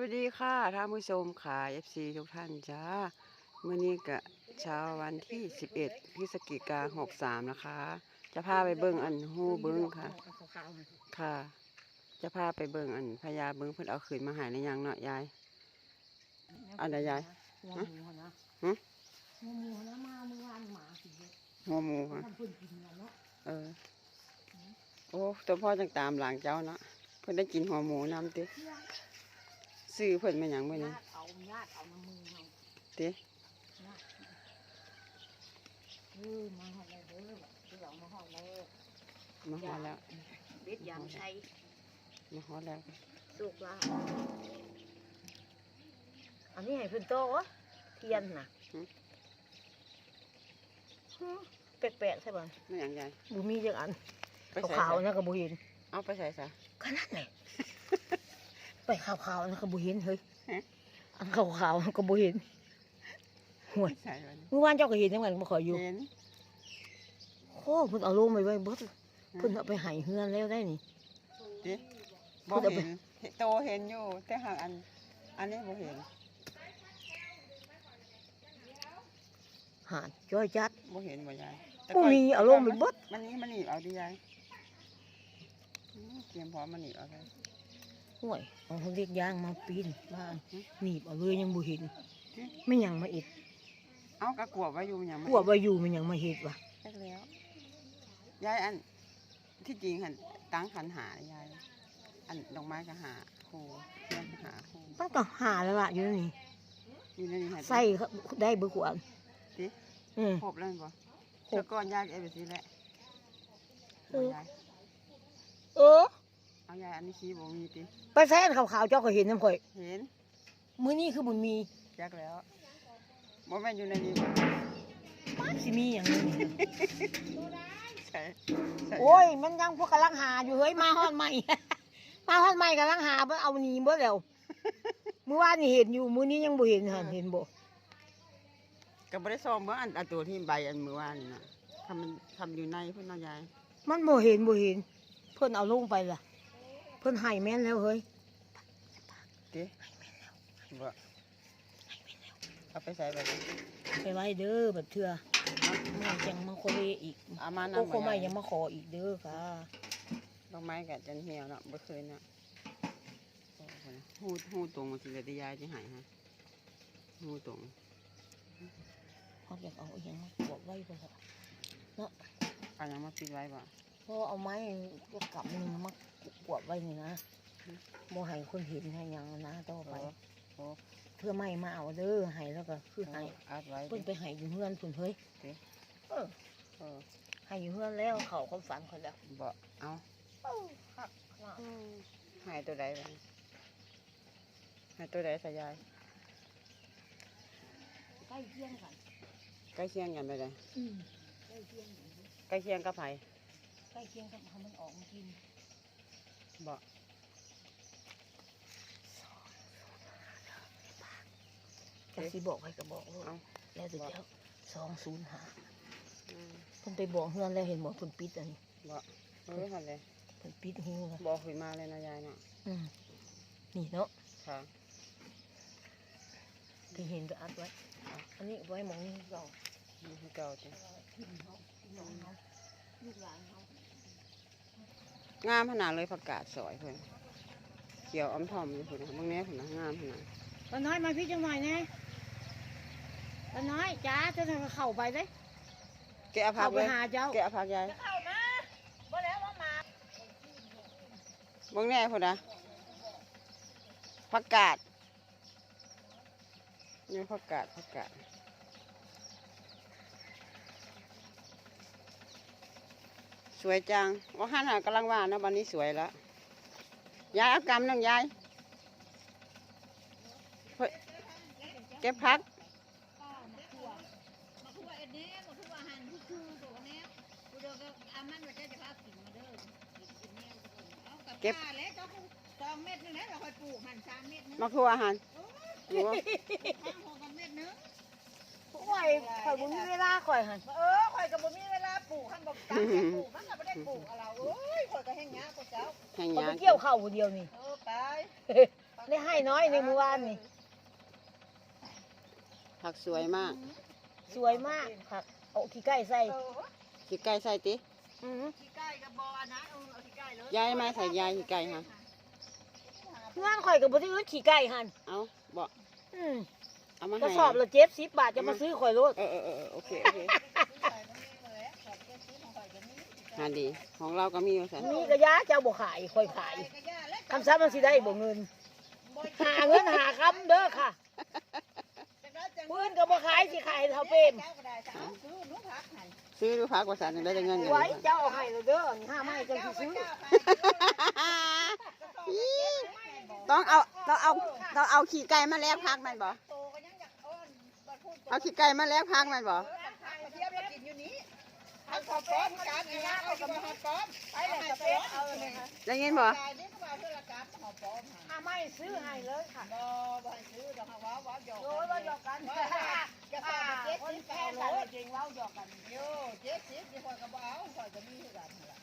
วัสดีค่ะท่านผู้ชมค่ะ FC ทุกท่านจ้ามื่อนี้กะเช้าวันที่ 11พฤศจิกา63 นะคะ จะพาไปเบิ่งอันฮู้เบิ่งค่ะ ค่ะ จะพาไปเบิ่งอันพญาเบิ่งเพิ่นเอาขืนมาใหายในยังเนาะยาย อันใดยายหัวหมูนะหึหัวหมูนะมาเมื่อวานหมาสิเยอะหัวหมูค่ะทำเพิ่นกินแล้วเนาะเออ โอ้ตัวพ่อจังตามหลังเจ้าเนาะเพิ่นได้กินหัวหมูน้ำติ ซื้อเพิ่นมาหยังมื้อนี้ญาติเอาญาติเอาน้ำมือเอาติญาติเออมาหอดเลยเด้อเดี๋ยวมาหอดเลยมาฮอดแล้วเบ็ดยางใช้มาฮอดแล้วสุกละอันนี้ให้เพิ่นโตวะเทียนน่ะฮึแปลกๆใช่ป่ะไม่หยังยายบุมีจังอันไปใส่ขาวๆนะก็บุเห็นเอาไปใส่ซะขนาดไหน ไปขาวๆนะก็บุเห็นเฮ้ยฮะอันขาวๆนะก็บุเห็นห่วยใส่ไว้เมื่อวานเจ้าก็เห็นจังหวัดมาขออยู่เห็นโอ้เพิ่นเอาลงไปไว้เบิดเพิ่นเอาไปใหายเฮือนแล้วได้นี่ดิพูบ่ดเอาไปเห็นเห็นโตเห็นอยู่ แต่หากอัน อันนี้บ่เห็นหาดจ้อยจัดบ่เห็นบ่ยายแต่บ่ก่นมีเอาลงไปเบิดมันนี่มันหนีบเอาดิยายอืมเตรียมพร้อมมันหนีบเอาเลย ห่วยเอาเขาเรียกยางมาปีนบ้านหนีบเอาเลยยังบ่เห็นไม่หยังมาเอ็ดเอากระกวบไว้อยู่มันยังกลัวว่าอยู่มันยังมาเฮ็ดวะแค่แล้วยายอันที่จริงหันตั้งขันหาเลยยายอันดอกไม้ก็หาครูเพื่อนก็หาครูมันก็หาแล้วล่ะอยู่นี่อยู่ในนี้หันใส่ได้เบ่กว่าดิอืมครบแล้วแม่นบ่ครบแต่ก่อนยายก็เอาไปสิแหละเออ เอายายเออเอายายอันนี้ชี้บ่มีติไปแซ่นขาวๆเจ้าก็เห็นน้ำข่อย เห็นมื้อนี้คือบุญมีจักแล้วบ่แม่นอยู่ในนี้บ่สิมีหยังนี้ ใช่ใช่โอ้ย มันยังพวกกำลังหาอยู่เฮ้ยมาฮอดใหม่ มาฮอดใหม่กำลังหาเบิ่เอาหนีเบิดแล้วเมื่อวานนี่เห็นอยู่มื้อนี้ยังบ่เห็นหั่นเห็นบ่ก็บ่ได้ซ่อมเบิ่งอันอันตัวที่ใบอันมือว่านนี่น่ะทำมันทำอยู่ในเพิ่นเนาะยายมันบ่เห็นบ่เห็น เพิ่นเอาลงไปล่ะเพิ่นให้แม่นแล้วเฮ้ยติบ่เอาไปใส่ไปเลยไปไว้เด้อบัดเทื่อมันยังมาโคเวอีกเอามาโอ้นำโคไม่ยังมาขออีกเด้อค่ะดอกไม้ก็จะเหี่ยวเนาะบ่เคยเนาะโอ้โหฮู้ฮู้ตรงสิเลยที่ยายสิให้ฮะฮู้ตรงเขาอยากเอาอีหยังมากวบไว้บ่ล่ะเอาหยังมาปิดไว้บ่ เพราะเอาไม้ก็กลับนึงมาก วบไว้นี่นะบ่ให้คนเห็นให้หยังนะต่อไปโอ้เพื่อไม่มาเอาเด้อให้แล้วก็คือให้อัดไว้เพิ่นไปให้อยู่เฮือนพุ่นเฮ้ยเด้เออเออให้อยู่เฮือนแล้วเขาความฝันเขาแล้วบ่เอาเออคักมากให้ตัวใดบ่ให้ตัวใดสยายใกล้เที่ยงกันใกล้เคียงกันไปเลยอืมใกล้เที่ยงกันใกล้เคียงกับไผใกล้เที่ยงกับเขามันออกมากิน บ่จะสิบอกให้ก็บอกลูกเอา แล้วถึงจะสองศูนย์หาอืมเพิ่นไปบอกเฮือนแล้วเห็นหมดเพิ่นปิดอันนี้บ่เออหั่นเลยเพิ่นปิดหิ้วนะบอกขึ้นมาเลยนะยายเนาะอืมนี่เนาะค่ะที่เห็นก็อัดไว้ อันนี้ไว้หมองนี้เรา นี่คือเก่าจ้ะพี่เขาพี่น้องเขาลูกหลานเขา งามขนาดเลยผักกาดสอยเพิ่นเขียวอ้อมทอมอยู่พุ่นน่ะเบิ่งแน่พุ่นน่ะงามขนาดตาน้อยมาพี่จังหน่อยแน่ตาน้อยจ้าจะทำเข้าไปเลยแกะผัเข้ากไปเลยหาเจ้าแกะผักยายเข้ามาบ่แล้วว่ามาเบิ่งแน่พุ่นน่ะผักกาดนี่ผักกาดผักกาด วยจังว่าหันหากำลังว่านะวันนี้สวยแล้วยายเอากำหนึงยายเฮ้ยเก็บผักมาทั่วเอ็ดเนี้มาทั่วหันที่คือตัวเนี้ยกูเดินก็อามันว่าจะจะพากินมาเด้อกินกินแนวทุกคนเอากับป้าแล้วเจ้ากูสองเม็ดนึงแล้วเราค่อยปลูกหันสามเม็ดนึงมาครัวอาหารอยู่บ่ข้างหัวกันเม็ดนึงข่อยข่อยบ่มีเวลาข่อยหั่นเออข่อยก็บ่มีเวลา ปลูกหันบอกตามแต่ปลูกมันก็บ่ได้ปลูกเอาเราโอ้ยข่อยก็แห้งยากกว่าเจ้าแห่งข่อยยาไปเกี่ยวข้าวผู้เดียวนี่ เออไปไปได้ให้น้อยในเมื่อวานนี่ ผักสวยมาก สวยมากค่ะเอาขี้ไก่ใส่ขี้ไก่ใส่ติอือขี้ไก่กับบอนะเอาเอาขี้ไก่เลยยายมาใส่ยายขี้ไก่ฮะงานข่อยก็บ่ได้ซื้อขี้ไก่หั่นเอาบอกอืมเอามากระให้สอบละ70บาทจะมาซื้อข่อยโลดเออเออเออโอเคโอเค หาดี ของเราก็มีว่าสันมีกระยาเจ้าบ่ขายข่อยขายคำซ้ำมันสิได้บ่เงิน หาเงินหาคำเด้อค่ะปืนก็บ่ขายสิขายให้เท่าเปรมเจ้าก็ได้จ้ะเอาซื้อหนูพักให้ซื้อดูพักว่าสันได้แต่เงินกันไว้เจ้าเอาให้เราเด้อนี่ห้าไม้จังสิซื้อต้องเอาต้องเอาต้องเอาขี้ไก่มาแลกพักมันบ่โตก็ยังอยากอ้อนบัดพูดเอาขี้ไก่มาแลกพักมันบ่ เทียบมกินอยู่นี้เอาขอป้อมกันนี่นะเอากับป้อมไปเลยกับป้อมเอาเลยค่ะได้ยินบ่กายนี่ก็ว่าเพื่อละกับขอป้อมค่ะห้าไม้ซื้อให้เลยค่ะบ่บ่ซื้อดอกว้าวว้าวหยอกโอ้ยว้าวหยอกกันจะฝากเจ็ดสิบแค่เก้าไหนโลจริงเว้าหยอกกันโย่เจ็ดสิบที่คอยก็บ่เอาคอยก็มีคือกันนั่นล่ะ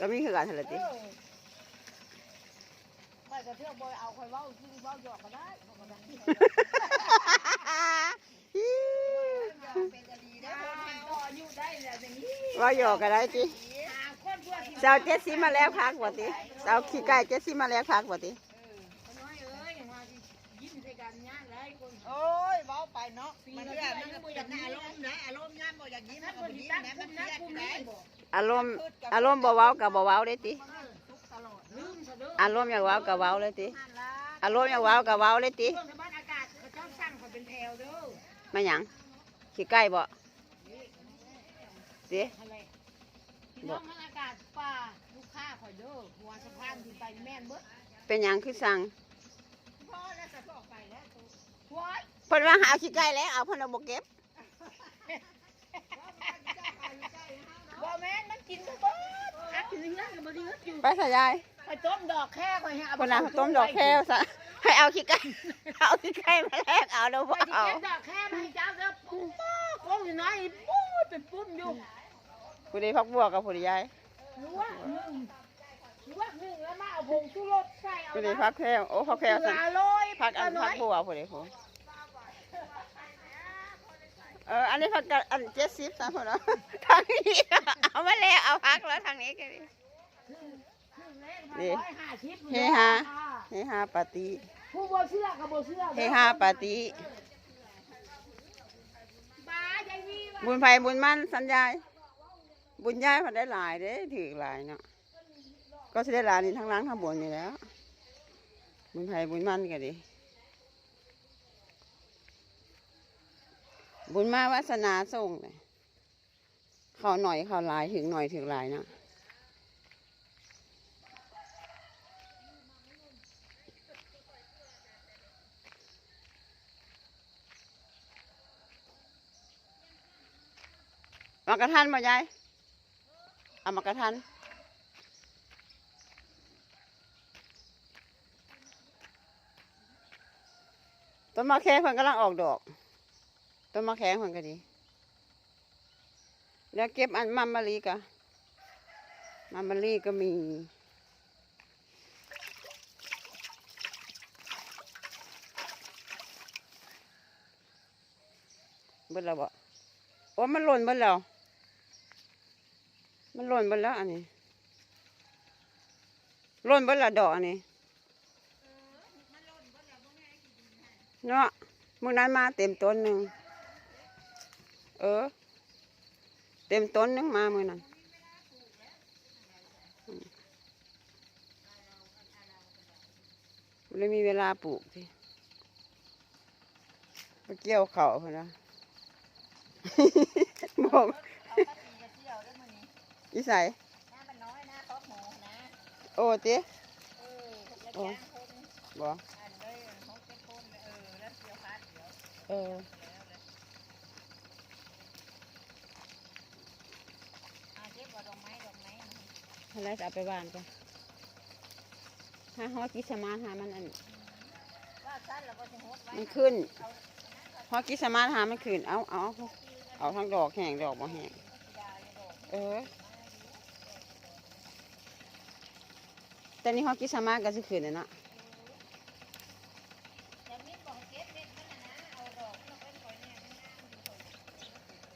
ก็มีคือกันหั่นล่ะติไม่ก็เที่ยวบ่เอาข่อยเว้าซื้อเว้าหยอกก็ได้ วอย่างนี้ว่าหยอกก็ได้ติหาคนเพื่อที่เจ้าเจ็ดสิมาแลกพักบ่ติเจ้าขี้ไก่เจ็ดสิมาแลกพักบ่ติน้อยเอ้ยมายิ้มใส่กันยากหลายคนโอ้ยเว้าไปเนาะมันเรื่องมันก็บ่อยากมีอารมณ์นะอารมณ์ยามบ่อยากยิ้มถ้าก็คนบ่ที่ยิ้มตั้งนะคุมันมเคนะรียดคุมได้นะบอกอารมณ์อารมณ์บ่เว้าก็บ่เว้าได้ติทุกตลอดลืมซะเด้ออารมณ์อยากเว้าก็เว้าเลยตินั่นล่ะอารมณ์อยากเว้าก็เว้าเลยติช่วงที่บ้านอากาศเขาชอบสั่งเขาเป็นแถวเด้อมาหยังขี้ไก่บ่ ติอะไรพี่น้องมันอากาศป่าลูกค้าข่อยเด้อหัวสะพานขึ้นไปแม่นเบิดเป็นหยังคือสั่งพ่อแล้วจะบอกไปแล้วว้ายเพิ่นว่าหาเอาขี้ไก่แล้วเอาเพิ่นเอาบ่เก็บบ่แม่นมันกินก็เบิดอักกินเนื้อก็บ่ได้เงินอยู่ไปซะยายไปต้มดอกแค่ข่อยให้เอาคนน่ะต้มดอกแค่ซะให้เอาขี้ไก่เอาขี้ไก่มาแลกเอาเด้อไปบ่ที่เอา เก็บดอกแค่มาให้เจ้าเด้อปุ๊บป๊อกกงอยู่น้อยปุ้ยเป็นปุ้มอยู่ ผู้ใดพักบัวกับผู้ใดยายหรือว่าหนึ่งหรือว่าหนึ่งแล้วมาเอาผงชูรสใส่เอาผู้ใดนะพักแพ้วโอ้พักแพ้วเกลืสั่อนอร่อยพักอันน้พัอกยบัวผู้ใดผู้เอออันนี้พักกันอันเจ็ดสิบสามคนเนาะทางนี้เอามาแล้วเอาพักแล้วทางนี้ก็ดีนี่ร้อยห้าสิบเฮฮาเฮฮาปาร์ตี้ผู้บ่เชื่อกับบ่เชื่อเฮฮาปาร์ตี้บ้าใจวีว่ะบุญไผบุญมันสัญญาย บุญยายมันได้หลายเด้ถือหลายเนาะก็สิได้หลายนี่ทั้งล้างทั้งบนอยู่แล้ว บุญไผบุญมันก็ดีบุญมาวาสนาส่งเลยเขาหน่อยเขาหลายถึงหน่อยถึงหลายเนาะมากระทันมายาย เอามากระทันต้นมะแขงเพิ่นกำลังออกดอก ต้นมะแขงเพิ่นก็ดีแล้วเก็บอันมัมมะลีกะมัมมะลีก็มีเบิดแล้วบ่โอ้มันหล่นเบิดแล้ว มันหล่นบิดแล้วอันนี้หล่นบิดแล้วดอกอันนี้เนาะมื้อนั้นมาเต็มต้นหนึ่งเออ เต็มต้นหนึ่งมามื้อนั้นอืมบ่เลยมีเวลาปลูกทีไปเกี่ยวเขาวพุ่นนะบอก นี้อีสัยหน้ามันน้อยนะครอบหมูนะโอ้ติเออพวกละจ้างคนบ่ อันเลยหกเจ็ดคนเออแล้วเสียวพัดเดี๋ยวเออ แล้วเลยอาเก็บว่าดอกไม้ดอกไม้อะไรจะเอาไปบ้านกันถ้าฮอดกิสมานหามันอัน ว่าสั้นแล้วก็จะหดไว้มันขึ้นฮอดกิสมานหามันขึ้น เอาเอาเอาทั้งดอกแห้งดอกบ่แห้ง เออ แต่นี่เขากิสามากันสิคืนเนาะ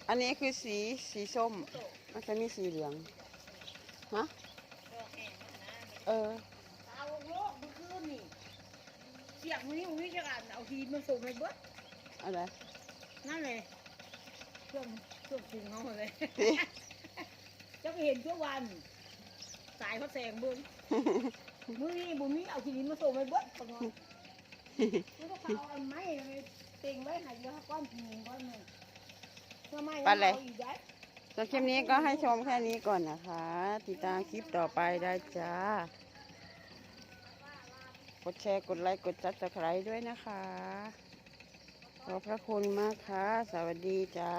อันนี้คือสีสีส้ม มันจะมีสีเหลือง ฮะ เออ เอลืนสียงมันนี่มันไม่จะอ่านเอาทีมาส่งไปเบิดอะไร นั่นเลยส่องส่องถึงเขาเลย จะไปเห็นทุกวัน สายเขาแสงเบิ้ง มือนี่บุมีเอาทีนี้มาส่งไปเบิดปะงอนมันก็เขาเอาไม้ไปเต็งไว้ใหายเยอะก้อนหนึ่งก้อนหนึ่งเพื่อไม่ให้เอาอีกได้ส่วนคลิปนี้ก็ให้ชมแค่นี้ก่อนนะคะ ติดตามคลิปต่อไปได้จ้า กดแชร์ กดไลค์ กดซับสไครต์ด้วยนะคะ ขอบพระคุณมากค่ะ สวัสดีจ้า